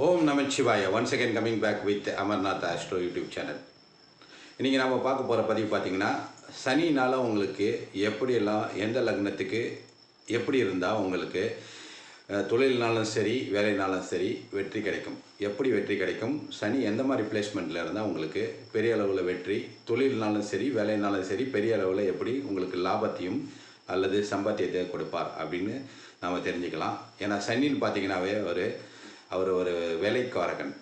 Om Namachivaya. Once again coming back with Amarnath astro YouTube channel இன்றைக்கி நம்ம பார்க்க போகிற பதிவு பார்த்தீங்கன்னா சனினால் உங்களுக்கு எப்படியெல்லாம் எந்த லக்னத்துக்கு எப்படி இருந்தால் உங்களுக்கு தொழில்னாலும் சரி வேலைனாலும் சரி வெற்றி கிடைக்கும். எப்படி வெற்றி கிடைக்கும்? சனி எந்த மாதிரி பிளேஸ்மெண்ட்டில் இருந்தால் உங்களுக்கு பெரிய அளவில் வெற்றி தொழில்னாலும் சரி வேலைனாலும் சரி பெரிய அளவில் எப்படி உங்களுக்கு லாபத்தையும் அல்லது சம்பாத்தியத்தை கொடுப்பார் அப்படின்னு நாம் தெரிஞ்சுக்கலாம். ஏன்னா சனின்னு பார்த்தீங்கன்னாவே ஒரு அவர் ஒரு வேலைக்காரகன்.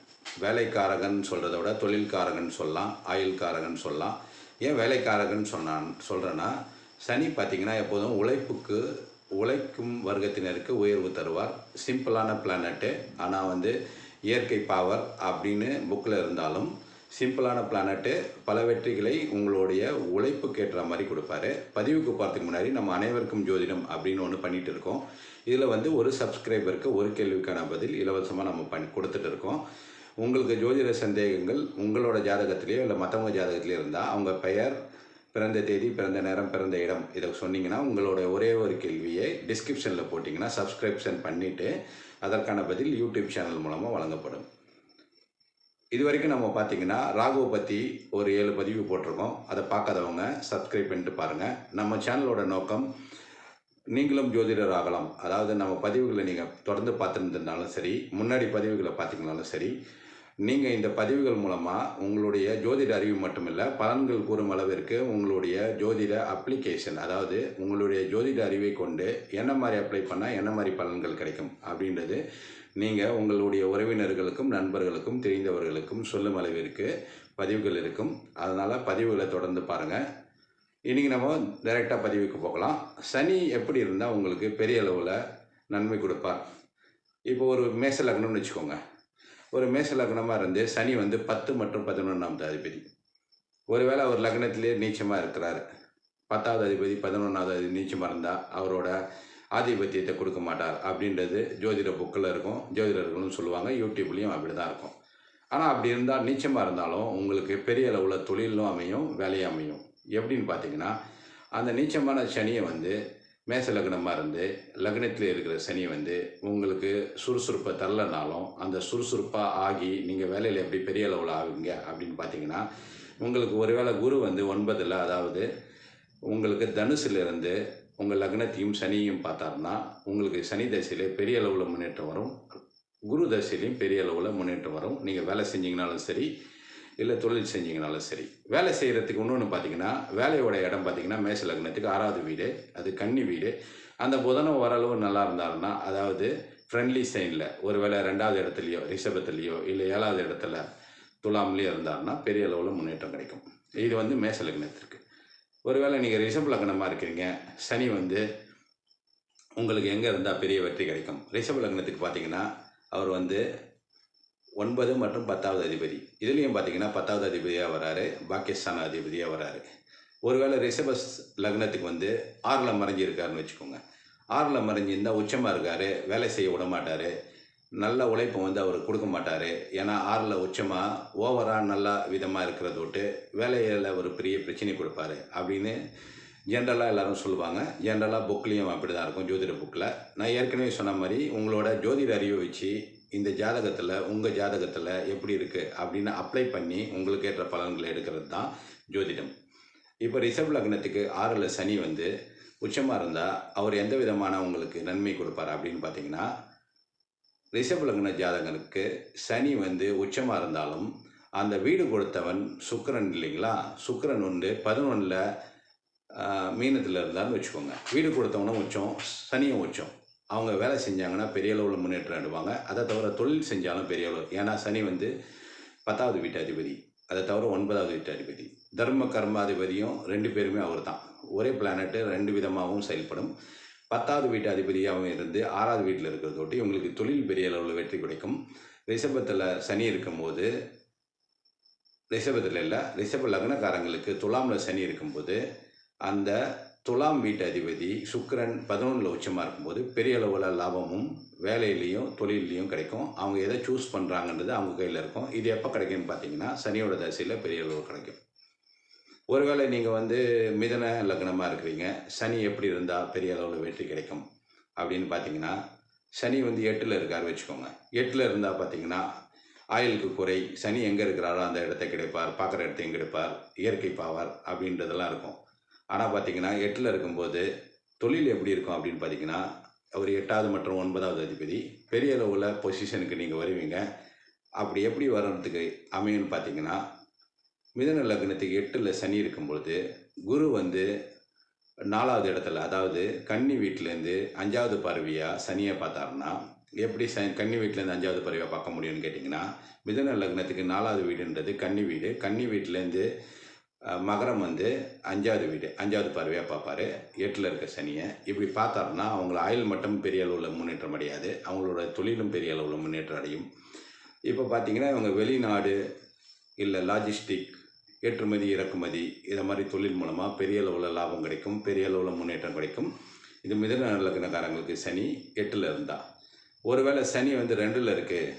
வேலைக்காரகன் சொல்கிறத விட தொழில்காரகன் சொல்லலாம் ஆயுள்காரகன் சொல்லலாம். ஏன் வேலைக்காரகன் சொன்னான் சொல்கிறேன்னா சனி பார்த்தீங்கன்னா எப்போதும் உழைப்புக்கு உழைக்கும் வர்க்கத்தினருக்கு உயர்வு தருவார். சிம்பிளான பிளானட்டு ஆனால் வந்து இயற்கை பவர் அப்படின்னு புக்கில் இருந்தாலும் சிம்பிளான பிளானட்டு பல வெற்றிகளை உங்களுடைய உழைப்புக்கு ஏற்ற மாதிரி கொடுப்பாரு. பதிவுக்கு போகிறதுக்கு முன்னாடி நம்ம அனைவருக்கும் ஜோதிடம் அப்படின்னு ஒன்று பண்ணிகிட்டு இருக்கோம். இதில் வந்து ஒரு சப்ஸ்கிரைபருக்கு ஒரு கேள்விக்கான பதில் இலவசமாக நம்ம பண்ணி கொடுத்துட்டு இருக்கோம். உங்களுக்கு ஜோதிட சந்தேகங்கள் உங்களோட ஜாதகத்திலேயோ இல்லை மற்றவங்க ஜாதகத்திலேயோ இருந்தால் அவங்க பெயர் பிறந்த தேதி பிறந்த நேரம் பிறந்த இடம் இதை சொன்னீங்கன்னா உங்களோட ஒரே ஒரு கேள்வியை டிஸ்கிரிப்ஷனில் போட்டிங்கன்னா சப்ஸ்கிரிப்ஷன் பண்ணிவிட்டு அதற்கான பதில் யூடியூப் சேனல் மூலமாக வழங்கப்படும். இது வரைக்கும் நம்ம பார்த்தீங்கன்னா ராகுவை பற்றி ஒரு ஏழு பதிவு போட்டிருக்கோம். அதை பார்க்காதவங்க சப்ஸ்கிரைப் பண்ணிட்டு பாருங்கள் நம்ம சேனலோட நோக்கம் நீங்களும் ஜோதிடர் ஆகலாம். அதாவது நம்ம பதிவுகளை நீங்கள் தொடர்ந்து பார்த்துருந்ததுனாலும் சரி முன்னாடி பதிவுகளை பார்த்தீங்கனாலும் சரி நீங்கள் இந்த பதிவுகள் மூலமாக உங்களுடைய ஜோதிட அறிவு மட்டுமில்லை பலன்கள் கூறும் அளவிற்கு உங்களுடைய ஜோதிட அப்ளிகேஷன் அதாவது உங்களுடைய ஜோதிட அறிவை கொண்டு என்ன மாதிரி அப்ளை பண்ணால் என்ன மாதிரி பலன்கள் கிடைக்கும் அப்படின்றது நீங்கள் உங்களுடைய உறவினர்களுக்கும் நண்பர்களுக்கும் தெரிந்தவர்களுக்கும் சொல்லும் அளவிற்கு பதிவுகள் இருக்கும். அதனால் பதிவுகளை தொடர்ந்து பாருங்கள் இன்றைக்கி நம்ம டைரெக்டாக பதிவுக்கு போகலாம். சனி எப்படி இருந்தால் உங்களுக்கு பெரிய அளவில் நன்மை கொடுப்பார். இப்போ ஒரு மேச லக்னம்னு வச்சுக்கோங்க. ஒரு மேச லக்னமாக இருந்து சனி வந்து பத்து மற்றும் பதினொன்றாம் அதிபதி ஒருவேளை அவர் லக்னத்திலே நீச்சமாக இருக்கிறார். பத்தாவது அதிபதி பதினொன்றாவது அதிபதி நீச்சமாக இருந்தால் அவரோட ஆதிபத்தியத்தை கொடுக்க மாட்டார். அப்படின்றது ஜோதிட புக்கில் இருக்கும். ஜோதிடர்களும் சொல்லுவாங்க. யூடியூப்லேயும் அப்படி தான் இருக்கும். ஆனால் அப்படி இருந்தால் நீச்சமாக இருந்தாலும் உங்களுக்கு பெரிய அளவில் தொழிலும் அமையும் வேலையும் அமையும். எப்படின்னு பார்த்தீங்கன்னா அந்த நீச்சமான சனியை வந்து மேச லக்னமாக இருந்து லக்னத்தில் இருக்கிற சனி வந்து உங்களுக்கு சுறுசுறுப்பை தரலனாலும் அந்த சுறுசுறுப்பாக ஆகி நீங்கள் வேலையில் எப்படி பெரிய அளவில் ஆகுங்க அப்படின்னு பார்த்தீங்கன்னா உங்களுக்கு ஒருவேளை குரு வந்து ஒன்பதில் அதாவது உங்களுக்கு தனுசிலிருந்து உங்கள் லக்னத்தையும் சனியையும் பார்த்தாருன்னா உங்களுக்கு சனி தசையிலே பெரிய அளவில் முன்னேற்றம் வரும். குரு தசையிலையும் பெரிய அளவில் முன்னேற்றம் வரும். நீங்கள் வேலை செஞ்சீங்கனாலும் சரி இல்லை தொழில் செஞ்சீங்கனாலும் சரி. வேலை செய்கிறதுக்கு இன்னொன்று பார்த்தீங்கன்னா வேலையோட இடம் பார்த்தீங்கன்னா மேச லக்னத்துக்கு ஆறாவது வீடு அது கன்னி வீடு. அந்த புதனம் ஓரளவு நல்லா இருந்தாருன்னா அதாவது ஃப்ரெண்ட்லி சைனில் ஒரு வேளை ரெண்டாவது இடத்துலையோ ரிஷபத்துலேயோ இல்லை ஏழாவது இடத்துல துலாம்லேயோ இருந்தாருன்னா பெரிய அளவில் முன்னேற்றம் கிடைக்கும். இது வந்து மேச லக்னத்திற்கு. ஒருவேளை நீங்கள் ரிஷப் லக்னமாக இருக்கிறீங்க சனி வந்து உங்களுக்கு எங்கே இருந்தால் பெரிய வெற்றி கிடைக்கும். ரிஷப் லக்னத்துக்கு பார்த்தீங்கன்னா அவர் வந்து ஒன்பது மற்றும் பத்தாவது அதிபதி. இதுலேயும் பார்த்தீங்கன்னா பத்தாவது அதிபதியாக வராரு பாகிஸ்தான் அதிபதியாக வராரு. ஒருவேளை ரிஷப லக்னத்துக்கு வந்து ஆறில் மறைஞ்சிருக்காருன்னு வச்சுக்கோங்க. ஆறில் மறைஞ்சிருந்தால் உச்சமாக இருக்கார் வேலை செய்ய விட மாட்டார் நல்ல உழைப்பை வந்து அவர் கொடுக்க மாட்டார். ஏன்னா ஆறில் உச்சமாக ஓவராக நல்லா விதமாக இருக்கிறத விட்டு வேலையில் ஒரு பெரிய பிரச்சனை கொடுப்பாரு அப்படின்னு ஜென்ரலாக எல்லாரும் சொல்லுவாங்க. ஜென்ரலாக புக்லேயும் அப்படி தான் இருக்கும் ஜோதிட புக்கில் நான் ஏற்கனவே சொன்ன மாதிரி உங்களோட ஜோதிட அறிவை வச்சு இந்த ஜாதகத்தில் உங்கள் ஜாதகத்தில் எப்படி இருக்குது அப்படின்னு அப்ளை பண்ணி உங்களுக்கு ஏற்ற பலன்களை எடுக்கிறது தான் ஜோதிடம். இப்போ ரிஷப் லக்னத்துக்கு ஆறில் சனி வந்து உச்சமாக இருந்தால் அவர் எந்த விதமான உங்களுக்கு நன்மை கொடுப்பார் அப்படின்னு பார்த்தீங்கன்னா ரிஷப் லக்ன ஜாதகனுக்கு சனி வந்து உச்சமாக இருந்தாலும் அந்த வீடு கொடுத்தவன் சுக்கரன் இல்லைங்களா? சுக்கரன் வந்து பதினொன்றில் மீனத்தில் இருந்தான்னு வச்சுக்கோங்க. வீடு கொடுத்தவனும் உச்சம் சனியும் உச்சம். அவங்க வேலை செஞ்சாங்கன்னா பெரிய அளவில் முன்னேற்றம் எடுவாங்க அதை தவிர தொழில் செஞ்சாலும் பெரிய அளவு. ஏன்னா சனி வந்து பத்தாவது வீட்டு அதிபதி அதை தவிர ஒன்பதாவது வீட்டு அதிபதி தர்ம கர்மாதிபதியும் ரெண்டு பேருமே அவர் தான் ஒரே பிளானட்டு ரெண்டு விதமாகவும் செயல்படும். பத்தாவது வீட்டு அதிபதியாகவும் இருந்து ஆறாவது வீட்டில் இருக்கிறதோட்டி உங்களுக்கு தொழில் பெரிய அளவில் வெற்றி கிடைக்கும். ரிஷபத்தில் சனி இருக்கும்போது ரிஷபத்தில் இல்லை ரிஷப லக்னக்காரங்களுக்கு துலாமில் சனி இருக்கும்போது அந்த துலாம் வீட்டு அதிபதி சுக்கரன் பதினொன்றில் உச்சமாக இருக்கும்போது பெரிய அளவில் லாபமும் வேலையிலையும் தொழிலையும் கிடைக்கும். அவங்க எதை சூஸ் பண்ணுறாங்கன்றது அவங்க கையில் இருக்கும். இது எப்போ கிடைக்கும்னு பார்த்தீங்கன்னா சனியோட தசையில் பெரிய அளவு கிடைக்கும். ஒருவேளை நீங்கள் வந்து மிதன லக்னமாக இருக்கிறீங்க. சனி எப்படி இருந்தால் பெரிய அளவில் வெற்றி கிடைக்கும் அப்படின்னு பார்த்தீங்கன்னா சனி வந்து எட்டில் இருக்கார் வச்சுக்கோங்க. எட்டில் இருந்தால் பார்த்தீங்கன்னா ஆயுளுக்கு குறை. சனி எங்கே இருக்கிறாரோ அந்த இடத்த கிடைப்பார். பார்க்குற இடத்தையும் கிடைப்பார். இயற்கை பாவார் அப்படின்றதெல்லாம் இருக்கும். ஆனால் பார்த்தீங்கன்னா எட்டில் இருக்கும்போது தொழில் எப்படி இருக்கும் அப்படின்னு பார்த்தீங்கன்னா அவர் எட்டாவது மற்றும் ஒன்பதாவது அதிபதி பெரிய அளவில் பொசிஷனுக்கு நீங்கள் வருவீங்க. அப்படி எப்படி வர்றதுக்கு அமையும்னு பார்த்தீங்கன்னா மிதன லக்னத்துக்கு எட்டில் சனி இருக்கும்பொழுது குரு வந்து நாலாவது இடத்துல அதாவது கன்னி வீட்டிலேருந்து அஞ்சாவது பறவையாக சனியை பார்த்தாருன்னா எப்படி ச கன்னி வீட்டிலேருந்து அஞ்சாவது பறவையாக பார்க்க முடியும்னு கேட்டிங்கன்னா மிதன லக்னத்துக்கு நாலாவது வீடுன்றது கன்னி வீடு. கன்னி வீட்டிலேருந்து மகரம் வந்து அஞ்சாவது வீடு அஞ்சாவது பார்வையாக பார்ப்பாரு. எட்டில் இருக்க சனியை. இப்படி பார்த்தாருன்னா அவங்கள ஆயுள் மட்டும் பெரிய அளவில் முன்னேற்றம் அடையாது. அவங்களோட தொழிலும் பெரிய அளவில் முன்னேற்றம் அடையும். இப்போ பார்த்தீங்கன்னா இவங்க வெளிநாடு இல்லை லாஜிஸ்டிக் ஏற்றுமதி இறக்குமதி இதை மாதிரி தொழில் மூலமாக பெரிய அளவில் லாபம் கிடைக்கும் பெரிய அளவில் முன்னேற்றம் கிடைக்கும். இது மிதன லக்னக்காரங்களுக்கு சனி எட்டில் இருந்தால் ஒருவேளை சனி வந்து ரெண்டில் இருக்குது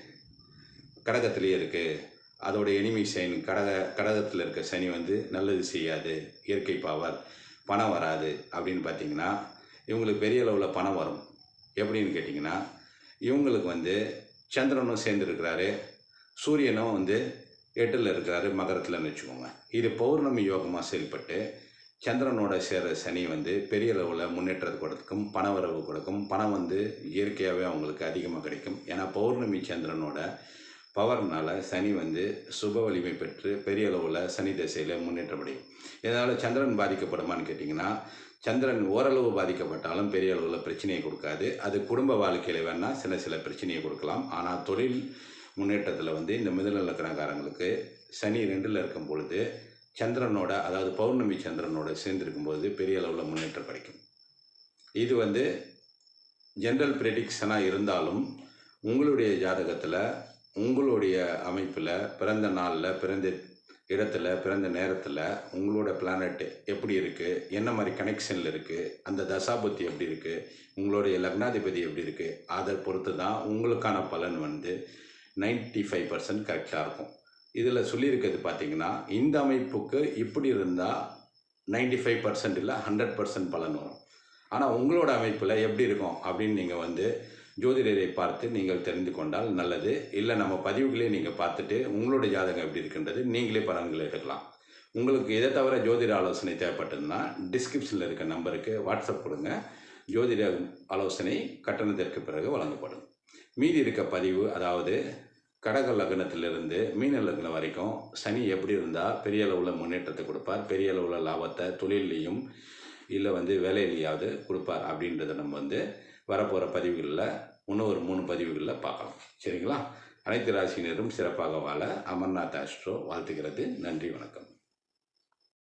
கடகத்துலேயே இருக்குது அதோட எனிமி சைன் கடக கடகத்தில் இருக்க சனி வந்து நல்லது செய்யாது இயற்கை பாவர் பணம் வராது அப்படின்னு பார்த்தீங்கன்னா இவங்களுக்கு பெரிய அளவில் பணம் வரும். எப்படின்னு கேட்டிங்கன்னா இவங்களுக்கு வந்து சந்திரனும் சேர்ந்துருக்கிறாரு சூரியனும் வந்து எட்டில் இருக்கிறாரு மகரத்தில்னு வச்சுக்கோங்க. இது பௌர்ணமி யோகமாக செயல்பட்டு சந்திரனோட சேர சனி வந்து பெரிய அளவில் முன்னேற்றது கொடுக்கும் பணவரவு கொடுக்கும். பணம் வந்து இயற்கையாகவே அவங்களுக்கு அதிகமாக கிடைக்கும். ஏன்னா பௌர்ணமி சந்திரனோட பவர்னால் சனி வந்து சுப வலிமை பெற்று பெரிய அளவில் சனி திசையில் முன்னேற்றம் அடையும் இதனால் சந்திரன் பாதிக்கப்படுமான்னு கேட்டிங்கன்னா சந்திரன் ஓரளவு பாதிக்கப்பட்டாலும் பெரிய அளவில் பிரச்சனையை கொடுக்காது. அது குடும்ப வாழ்க்கையில் வேணால் சில சில பிரச்சனையை கொடுக்கலாம். ஆனால் தொழில் முன்னேற்றத்தில் வந்து இந்த மிதநலக்கணக்காரங்களுக்கு சனி ரெண்டில் இருக்கும் பொழுது சந்திரனோட அதாவது பௌர்ணமி சந்திரனோட சேர்ந்திருக்கும் போது பெரிய அளவில் முன்னேற்றம் கிடைக்கும். இது வந்து ஜென்ரல் ப்ரெடிக்ஷனாக இருந்தாலும் உங்களுடைய ஜாதகத்தில் உங்களுடைய அமைப்பில் பிறந்த நாளில் பிறந்த இடத்துல பிறந்த நேரத்தில் உங்களோட பிளானட் எப்படி இருக்குது என்ன மாதிரி கனெக்ஷனில் இருக்குது அந்த தசாபுத்தி எப்படி இருக்குது உங்களுடைய லக்னாதிபதி எப்படி இருக்குது அதை பொறுத்து தான் உங்களுக்கான பலன் வந்து 95% ஃபைவ் பர்சன்ட் கரெக்டாக இருக்கும். இதில் சொல்லியிருக்கிறது பார்த்தீங்கன்னா இந்த அமைப்புக்கு இப்படி இருந்தால் 95% ஃபைவ் பர்சன்ட் இல்லை ஹண்ட்ரட் பர்சன்ட் பலன் வரும். ஆனால் உங்களோட அமைப்பில் எப்படி இருக்கும் அப்படின்னு நீங்கள் வந்து ஜோதிடரை பார்த்து நீங்கள் தெரிந்து கொண்டால் நல்லது. இல்லை நம்ம பதிவுகளே நீங்கள் பார்த்துட்டு உங்களுடைய ஜாதகம் எப்படி இருக்கின்றது நீங்களே பலன்களை எடுக்கலாம். உங்களுக்கு இதை தவிர ஜோதிட ஆலோசனை தேவைப்பட்டதுன்னா டிஸ்கிரிப்ஷனில் இருக்க நம்பருக்கு வாட்ஸ்அப் கொடுங்க. ஜோதிட ஆலோசனை கட்டணத்திற்கு பிறகு வழங்கப்படும். மீதி இருக்க பதிவு அதாவது கடக லக்னத்திலிருந்து மீன லக்னம் வரைக்கும் சனி எப்படி இருந்தால் பெரிய அளவில் முன்னேற்றத்தை கொடுப்பார் பெரிய அளவில் லாபத்தை தொழிலையும் இல்லை வந்து வேலையிலையாவது கொடுப்பார் அப்படின்றத நம்ம வந்து வரப்போகிற பதிவுகளில் இன்னும் ஒரு மூணு பதிவுகளில் பார்க்கலாம். சரிங்களா? அனைத்து ராசியினரும் சிறப்பாக வாழ அமர்நாத் ஆஸ்ட்ரோ வாழ்த்துக்கிறது நன்றி வணக்கம்.